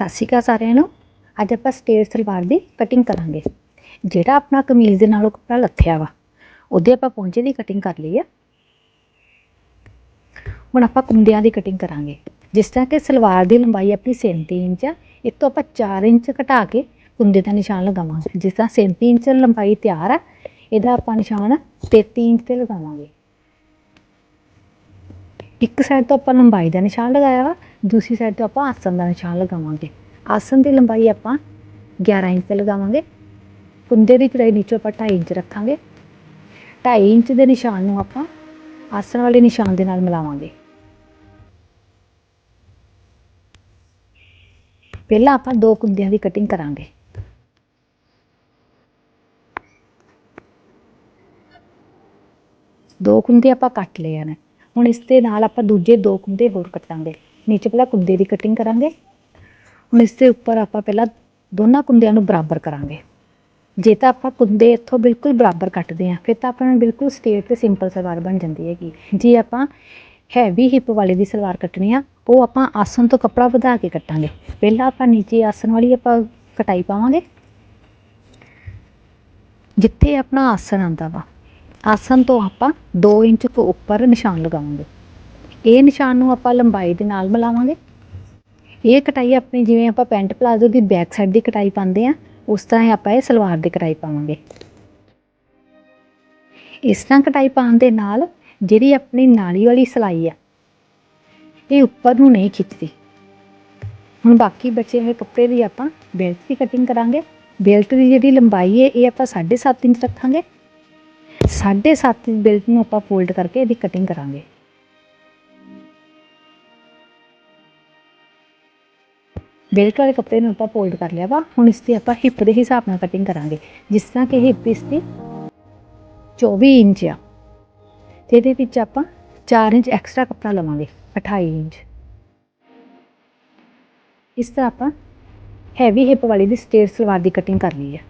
ਸਤਿ ਸ਼੍ਰੀ ਅਕਾਲ ਸਾਰਿਆਂ ਨੂੰ। ਅੱਜ ਆਪਾਂ ਸਟੇਟ ਸਲਵਾਰ ਦੀ ਕਟਿੰਗ ਕਰਾਂਗੇ। ਜਿਹੜਾ ਆਪਣਾ ਕਮੀਜ਼ ਦੇ ਨਾਲੋਂ ਕੱਪੜਾ ਲੱਥਿਆ ਵਾ, ਉਹਦੇ ਆਪਾਂ ਪਹੁੰਚੇ ਦੀ ਕਟਿੰਗ ਕਰ ਲਈ ਆ। ਹੁਣ ਆਪਾਂ ਕੁੰਡਿਆਂ ਦੀ ਕਟਿੰਗ ਕਰਾਂਗੇ। ਜਿਸ ਤਰ੍ਹਾਂ ਕਿ ਸਲਵਾਰ ਦੀ ਲੰਬਾਈ ਆਪਣੀ 37 ਇੰਚ ਆ ਇਹ ਤੋਂ ਆਪਾਂ 4 ਇੰਚ ਘਟਾ ਕੇ ਕੁੰਡੇ ਦਾ ਨਿਸ਼ਾਨ ਲਗਾਵਾਂਗੇ। ਜਿਸ ਤਰ੍ਹਾਂ 37 ਇੰਚ ਲੰਬਾਈ ਤਿਆਰ ਆ, ਇਹਦਾ ਆਪਾਂ ਨਿਸ਼ਾਨ 33 ਇੰਚ ਤੇ ਲਗਾਵਾਂਗੇ। ਇੱਕ ਸਾਈਡ ਤੋਂ ਆਪਾਂ ਲੰਬਾਈ ਦਾ ਨਿਸ਼ਾਨ ਲਗਾਇਆ ਵਾ ਦੂਸਰੀ ਸਾਈਡ ਤੋਂ ਆਪਾਂ ਆਸਣ ਦਾ ਨਿਸ਼ਾਨ ਲਗਾਵਾਂਗੇ। ਆਸਣ ਦੀ ਲੰਬਾਈ ਆਪਾਂ 11 ਇੰਚ ਤੇ ਲਗਾਵਾਂਗੇ। ਕੁੰਦੇ ਦੀ ਚੜਾਈ ਨੀਚੋਂ ਆਪਾਂ 2.5 ਇੰਚ ਰੱਖਾਂਗੇ। 2.5 ਇੰਚ ਦੇ ਨਿਸ਼ਾਨ ਨੂੰ ਆਪਾਂ ਆਸਣ ਵਾਲੇ ਨਿਸ਼ਾਨ ਦੇ ਨਾਲ ਮਿਲਾਵਾਂਗੇ। ਪਹਿਲਾਂ ਆਪਾਂ ਦੋ ਕੁੰਦਿਆਂ ਦੀ ਕਟਿੰਗ ਕਰਾਂਗੇ। ਦੋ ਕੁੰਦੇ ਆਪਾਂ ਕੱਟ ਲਏ ਹਨ। ਹੁਣ ਇਸ ਦੇ ਨਾਲ ਆਪਾਂ ਦੂਜੇ ਦੋ ਕੁੰਦੇ ਹੋਰ ਕੱਟਾਂਗੇ। ਨੀਚੇ ਪਹਿਲਾਂ ਕੁੰਦੇ ਦੀ ਕਟਿੰਗ ਕਰਾਂਗੇ। ਹੁਣ ਇਸ ਦੇ ਉੱਪਰ ਆਪਾਂ ਪਹਿਲਾਂ ਦੋਨਾਂ ਕੁੰਦਿਆਂ ਨੂੰ ਬਰਾਬਰ ਕਰਾਂਗੇ। ਜੇ ਤਾਂ ਆਪਾਂ ਕੁੰਦੇ ਇੱਥੋਂ ਬਿਲਕੁਲ ਬਰਾਬਰ ਕੱਟਦੇ ਹਾਂ, ਫਿਰ ਤਾਂ ਆਪਾਂ ਨੂੰ ਬਿਲਕੁਲ ਸਟੇਟ ਤੇ ਸਿੰਪਲ ਸਲਵਾਰ ਬਣ ਜਾਂਦੀ ਹੈਗੀ। ਜੇ ਆਪਾਂ ਹੈਵੀ ਹਿੱਪ ਵਾਲੇ ਦੀ ਸਲਵਾਰ ਕੱਟਣੀ ਆ, ਉਹ ਆਪਾਂ ਆਸਨ ਤੋਂ ਕੱਪੜਾ ਵਧਾ ਕੇ ਕੱਟਾਂਗੇ। ਪਹਿਲਾਂ ਆਪਾਂ ਨੀਚੇ ਆਸਨ ਵਾਲੀ ਆਪਾਂ ਕਟਾਈ ਪਾਵਾਂਗੇ। ਜਿੱਥੇ ਆਪਣਾ ਆਸਨ ਆਂਦਾ ਵਾ ਆਸਨ ਤੋਂ ਆਪਾਂ 2 ਇੰਚ ਤੋਂ ਉੱਪਰ ਨਿਸ਼ਾਨ ਲਗਾਵਾਂਗੇ। ਇਹ ਨਿਸ਼ਾਨ ਨੂੰ ਆਪਾਂ ਲੰਬਾਈ ਦੇ ਨਾਲ ਮਿਲਾਵਾਂਗੇ। ਇਹ ਕਟਾਈ ਆਪਣੀ ਜਿਵੇਂ ਆਪਾਂ ਪੈਂਟ ਪਲਾਜ਼ੋ ਦੀ ਬੈਕ ਸਾਈਡ ਦੀ ਕਟਾਈ ਪਾਉਂਦੇ ਆ ਉਸ ਤਰ੍ਹਾਂ ਹੀ ਆਪਾਂ ਇਹ ਸਲਵਾਰ ਦੀ ਕਟਾਈ ਪਾਵਾਂਗੇ। ਇਸ ਤਰ੍ਹਾਂ ਕਟਾਈ ਪਾਉਣ ਦੇ ਨਾਲ ਜਿਹੜੀ ਆਪਣੀ ਨਾਲੀ ਵਾਲੀ ਸਲਾਈ ਆ, ਇਹ ਉੱਪਰ ਨੂੰ ਨਹੀਂ ਖਿੱਚਦੀ। ਹੁਣ ਬਾਕੀ ਬਚੇ ਹੋਏ ਕੱਪੜੇ ਦੀ ਆਪਾਂ ਬੈਲਟ ਦੀ ਕਟਿੰਗ ਕਰਾਂਗੇ। ਬੈਲਟ ਦੀ ਜਿਹੜੀ ਲੰਬਾਈ ਹੈ, ਇਹ ਆਪਾਂ 7.5 ਇੰਚ ਰੱਖਾਂਗੇ। 7.5 ਬੈਲਟ ਨੂੰ ਆਪਾਂ ਫੋਲਡ ਕਰਕੇ ਇਹਦੀ ਕਟਿੰਗ ਕਰਾਂਗੇ। ਬੈਲਟ ਵਾਲੇ ਕੱਪੜੇ ਨੂੰ ਆਪਾਂ ਫੋਲਡ ਕਰ ਲਿਆ ਵਾ, ਹੁਣ ਇਸ ਦੀ ਆਪਾਂ ਹਿੱਪ ਦੇ ਹਿਸਾਬ ਨਾਲ ਕਟਿੰਗ ਕਰਾਂਗੇ। ਜਿਸ ਤਰ੍ਹਾਂ ਕਿ ਹਿੱਪ ਇਸ ਦੀ 24 ਇੰਚ ਆ। ਤੇ ਇਹਦੇ ਵਿੱਚ ਆਪਾਂ 4 ਇੰਚ ਐਕਸਟਰਾ ਕੱਪੜਾ ਲਵਾਂਗੇ 28 ਇੰਚ। ਇਸ ਤਰ੍ਹਾਂ ਆਪਾਂ ਹੈਵੀ ਹਿੱਪ ਵਾਲੀ ਦੀ ਸਟੇਟ ਸਲਵਾਰ ਦੀ ਕਟਿੰਗ ਕਰ ਲਈ ਹੈ